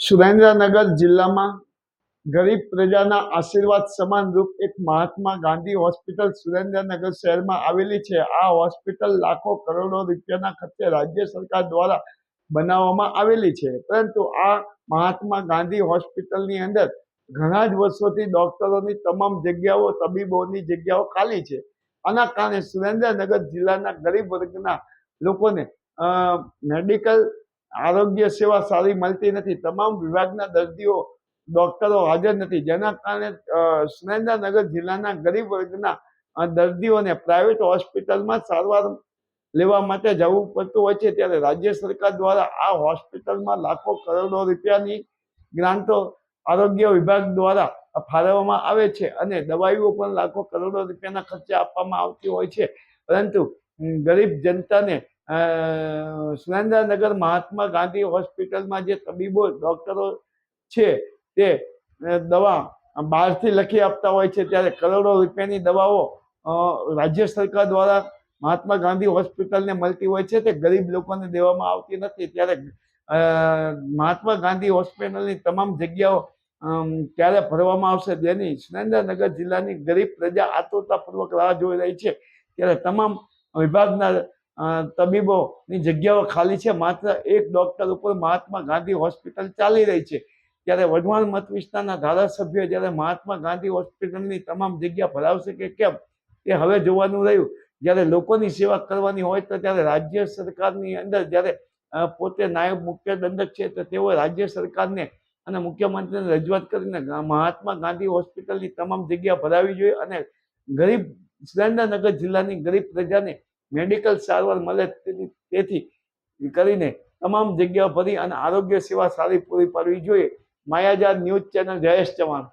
સુરેન્દ્રનગર જિલ્લામાં ગરીબ પ્રજાના આશીર્વાદ સમાનરૂપ એક મહાત્મા ગાંધી હોસ્પિટલ સુરેન્દ્રનગર શહેરમાં આવેલી છે. આ હોસ્પિટલ લાખો કરોડો રૂપિયાના ખર્ચે રાજ્ય સરકાર દ્વારા બનાવવામાં આવેલી છે. પરંતુ આ મહાત્મા ગાંધી હોસ્પિટલની અંદર ઘણા જ વર્ષોથી ડોક્ટરોની તમામ જગ્યાઓ, તબીબોની જગ્યાઓ ખાલી છે. આના કારણે સુરેન્દ્રનગર જિલ્લાના ગરીબ વર્ગના લોકોને મેડિકલ આરોગ્ય સેવા સારી મળતી નથી. તમામ વિભાગના દર્દીઓ, ડોક્ટરો હાજર નથી. જેના કારણે સુરેન્દ્રનગર જિલ્લાના ગરીબ વર્ગના દર્દીઓને પ્રાઇવેટ હોસ્પિટલમાં સારવાર લેવા માટે જવું પડતું હોય છે, ત્યારે રાજ્ય સરકાર દ્વારા આ હોસ્પિટલમાં લાખો કરોડો રૂપિયાની ગ્રાન્ટો આરોગ્ય વિભાગ દ્વારા ફાળવવામાં આવે છે અને દવાઈઓ પણ લાખો કરોડો રૂપિયાના ખર્ચે આપવામાં આવતી હોય છે. પરંતુ ગરીબ જનતાને સુરેન્દ્રનગર મહાત્મા ગાંધી હોસ્પિટલમાં જે તબીબો, ડૉક્ટરો છે, તે દવા બહારથી લખી આપતા હોય છે, ત્યારે કરોડો રૂપિયાની દવાઓ રાજ્ય સરકાર દ્વારા મહાત્મા ગાંધી હોસ્પિટલને મળતી હોય છે, તે ગરીબ લોકોને દેવામાં આવતી નથી. ત્યારે મહાત્મા ગાંધી હોસ્પિટલની તમામ જગ્યાઓ ક્યારે ભરવામાં આવશે. જેની સુરેન્દ્રનગર જિલ્લાની ગરીબ પ્રજા આતુરતાપૂર્વક રાહ જોઈ રહી છે. ત્યારે તમામ વિભાગના તબીબોની જગ્યાઓ ખાલી છે. માત્ર એક ડૉક્ટર ઉપર મહાત્મા ગાંધી હોસ્પિટલ ચાલી રહી છે. ત્યારે વઢવાણ મત વિસ્તારના ધારાસભ્ય જ્યારે મહાત્મા ગાંધી હોસ્પિટલની તમામ જગ્યા ભરાવશે કે કેમ? એ હવે જોવાનું રહ્યું. જ્યારે લોકોની સેવા કરવાની હોય તો ત્યારે રાજ્ય સરકારની અંદર જ્યારે પોતે નાયબ મુખ્ય દંડક છે તો તેઓ રાજ્ય સરકારને અને મુખ્યમંત્રીને રજૂઆત કરીને મહાત્મા ગાંધી હોસ્પિટલની તમામ જગ્યા ભરાવી જોઈએ અને ગરીબ, સુરેન્દ્રનગર જિલ્લાની ગરીબ પ્રજાને મેડિકલ સારવાર મળે તેથી કરીને તમામ જગ્યા ભરી અને આરોગ્ય સેવા સારી પૂરી પાડવી જોઈએ. Mayajar news channel Jayesh Chauhan.